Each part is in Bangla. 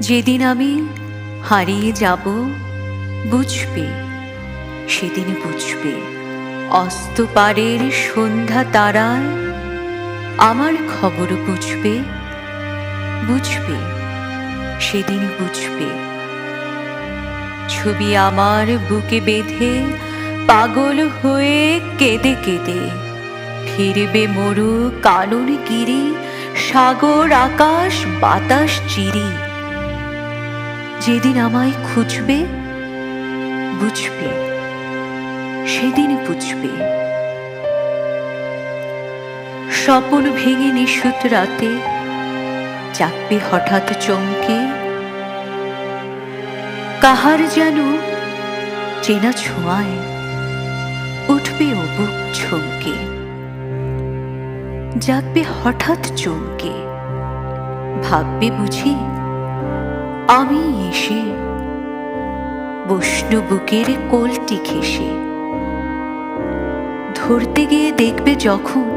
যেদিন আমি হারিয়ে যাব, বুঝবে, সেদিন বুঝবে। অস্ত পারের সন্ধ্যা তারায় আমার খবর বুঝবে বুঝবে, সেদিন বুঝবে। ছবি আমার বুকে বেঁধে পাগল হয়ে কেঁদে কেঁদে ফিরবে মরু কানন গিরি, সাগর, আকাশ, বাতাস, চিরি। যেদিন আমায় খুঁজবে, বুঝবে, সেদিন বুঝবে। স্বপন ভেঙে নিশুত রাতে চাকবে হঠাৎ চমকে। কাহার যেন চেনা ছোঁয়ায় উঠবে ও বুক ছমকে জাগবে হঠাৎ চমকে, ভাববে বুঝি আমি এসে বৈষ্ণু বুকের কোলটি ঘেসে ধরতে গিয়ে দেখবে যখন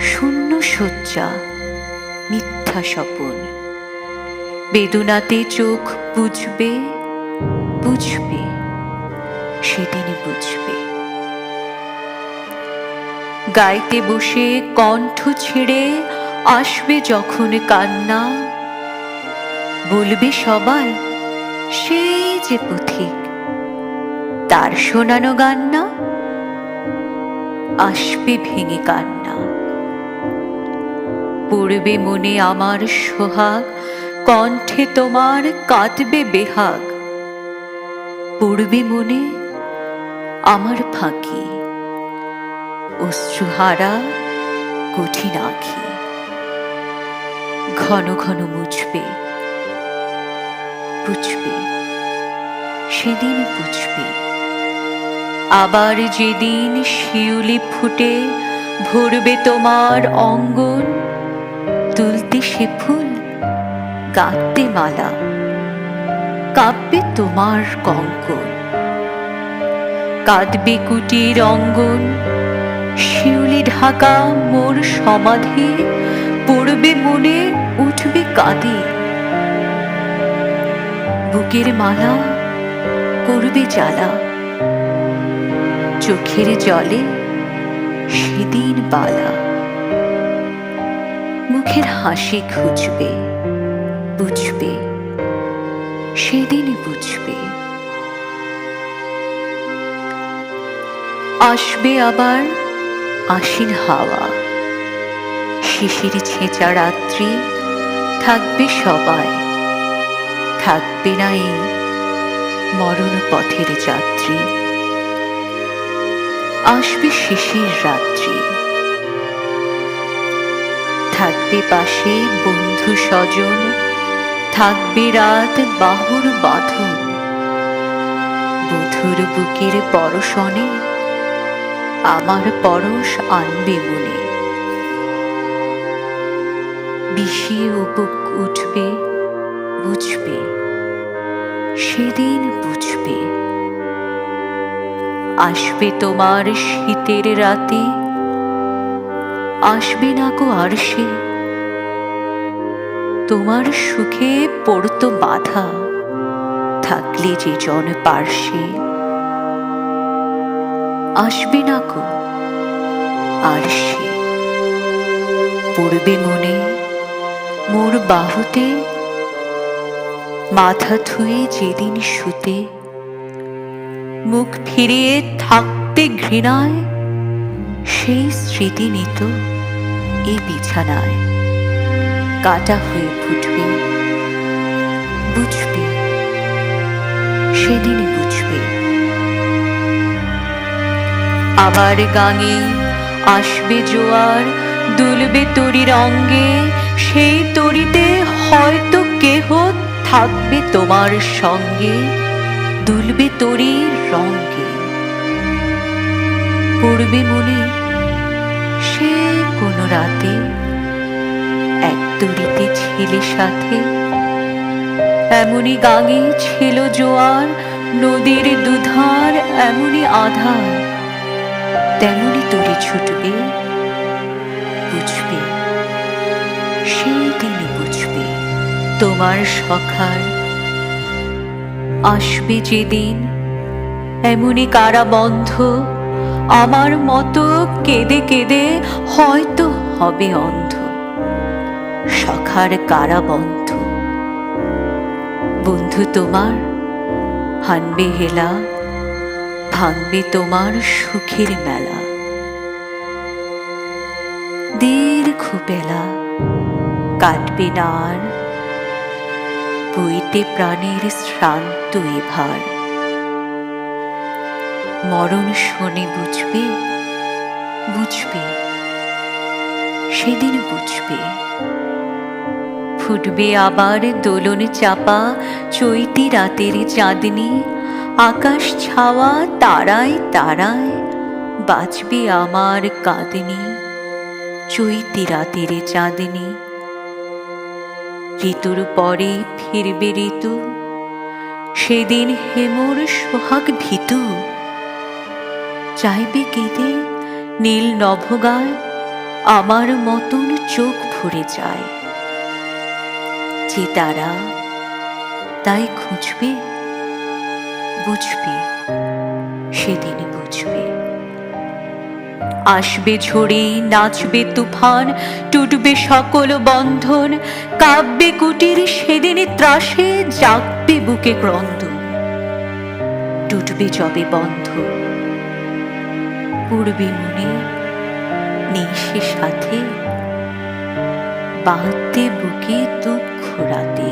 শূন্য শয্যা মিথ্যা স্বপন। বেদনাতে চোখ বুঝবে বুঝবে সেদিন বুঝবে। গাইতে বসে কণ্ঠ ছেড়ে আসবে যখন কান্না বলবে সবাই সেই যে পথিক, তার শোনানো গান না আসবে ভেঙে কান্না। পড়বে মনে আমার সোহাগ, কণ্ঠে তোমার কাঁদবে বেহাগ। পড়বে মনে আমার ফাঁকি, অশ্রুহারা কঠিন আঁখি। ঘন ঘন মুছবে বুঝবে, সেদিন বুঝবে। আবার যেদিন শিউলি ফুটে ভরবে তোমার অঙ্গন, তুলতে সে ফুল গাঁথতে মালা কাঁপবে তোমার কঙ্কন। কাঁদবে কুটির অঙ্গন, শিউলি ঢাকা মোর সমাধি, পড়বে মনে, উঠবে কাঁদে বুকের মালা করবে জ্বালা। চোখের জলে সেদিন বালা। মুখের হাসি খুঁজবে, বুঝবে, সেদিন বুঝবে। আসবে আবার আশিন হাওয়া। শিশির ছেঁচা রাত্রি থাকবে সবাই। থাকবে না এই মরণ পথের যাত্রী। আসবে শিশির রাত্রি। থাকবে পাশে বন্ধু স্বজন, থাকবে রাত বাহুর বাঁধন। বধুর বুকের পরশনে আমার পরশ আনবে মনে। বিষিয়ে বুক উঠবে বুঝবে, সেদিন বুঝবে। আসবে তোমার শীতের রাতে, আসবে না কো আর সে তোমার সুখে পড়তো বাধা, থাকলে যে জন পার্শ্বে আসবে না কো আর সে পড়বে মনে, মোর বাহুতে মাথা ধুয়ে যেদিন শুতে, মুখ ফিরিয়ে থাকতে ঘৃণায়, সেই স্মৃতি নিত এই বিছানায়। কাটা হয়ে ফুটবে, বুঝবে সেদিনই বুঝবে। আবার গাঙে আসবে জোয়ার, দুলবে তরির অঙ্গে সেই তরিতে হয়তো কেহ থাকবে তোমার সঙ্গে, দুলবে তরির রঙ্গে পড়বে মনে সে কোনো রাতে, এক তরিতে ছিলে সাথে। এমনই গাঙে ছিল জোয়ার, নদীর দুধার এমনই আধার। তেমনই তরি ছুটবে, বুঝবে সেই দিন তোমার সখার। আসবে যেদিন এমনই কারাবন্ধ, আমার মতো কেঁদে কেঁদে হয়তো হবে অন্ধ। সখার কারাবন্ধ। বন্ধু তোমার হানবে হেলা, ভাঙবে তোমার সুখের মেলা। দীর্ঘ বেলা কাটবে না আর বইতে প্রাণের শ্রান্ত এ ভার। মরণ শোনে বুঝবে বুঝবে, সেদিন বুঝবে। ফুটবে আবার দোলন চাপা, চৈতি রাতের চাঁদনি, আকাশ ছাওয়া তারায় তারায়, বাজবে আমার কাঁদনি, চৈতি রাতের চাঁদনি। ঋতুর পরে ফিরবে ঋতু। সেদিন হেমর সোহাগ ভীতু। চাইবে কেঁদে নীল নভগায়, আমার মতন চোখ ভরে যায়। যে তারা তাই খুঁজবে, বুঝবে, সেদিন বুঝবে। আসবে ঝড়ে, নাচবে তুফান, টুটবে সকল বন্ধন কাব্যে কুটির, সেদিনে ত্রাসে জাগবে বুকে ক্রন্দ টুটবে যবে বন্ধ পূর্বে মনে নেই সে সাথে, বাঁধতে বুকে দুঃখ রাতে।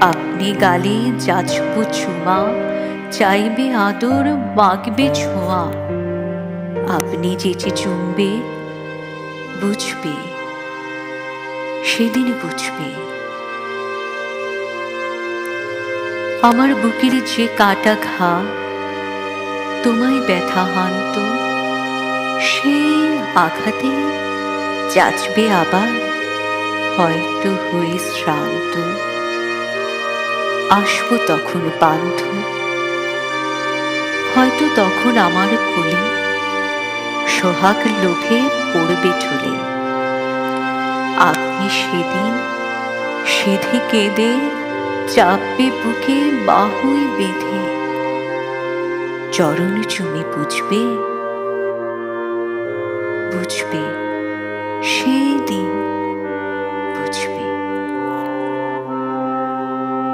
আপনি গালে যাচব চুমা, চাইবে আদর, মাগবে ছোঁয়া। আপনি যেচে চুমবে বুঝবে, সেদিন বুঝবে। আমার বুকের যে কাটা ঘা, তোমায় ব্যথা হানত, সেই আঘাতে যাচবে আবার, হয়তো হয়ে শ্রান্ত। আসব তখন বান্ধ হয়তো তখন আমার কোলে। সোহাগ লোভে পড়বে ঢুলে। আপনি সেদিন, সিধে কেঁদে, চাপবে বুকে বাহুই বেঁধে। চরণ চুমে বুঝবে বুঝবে সে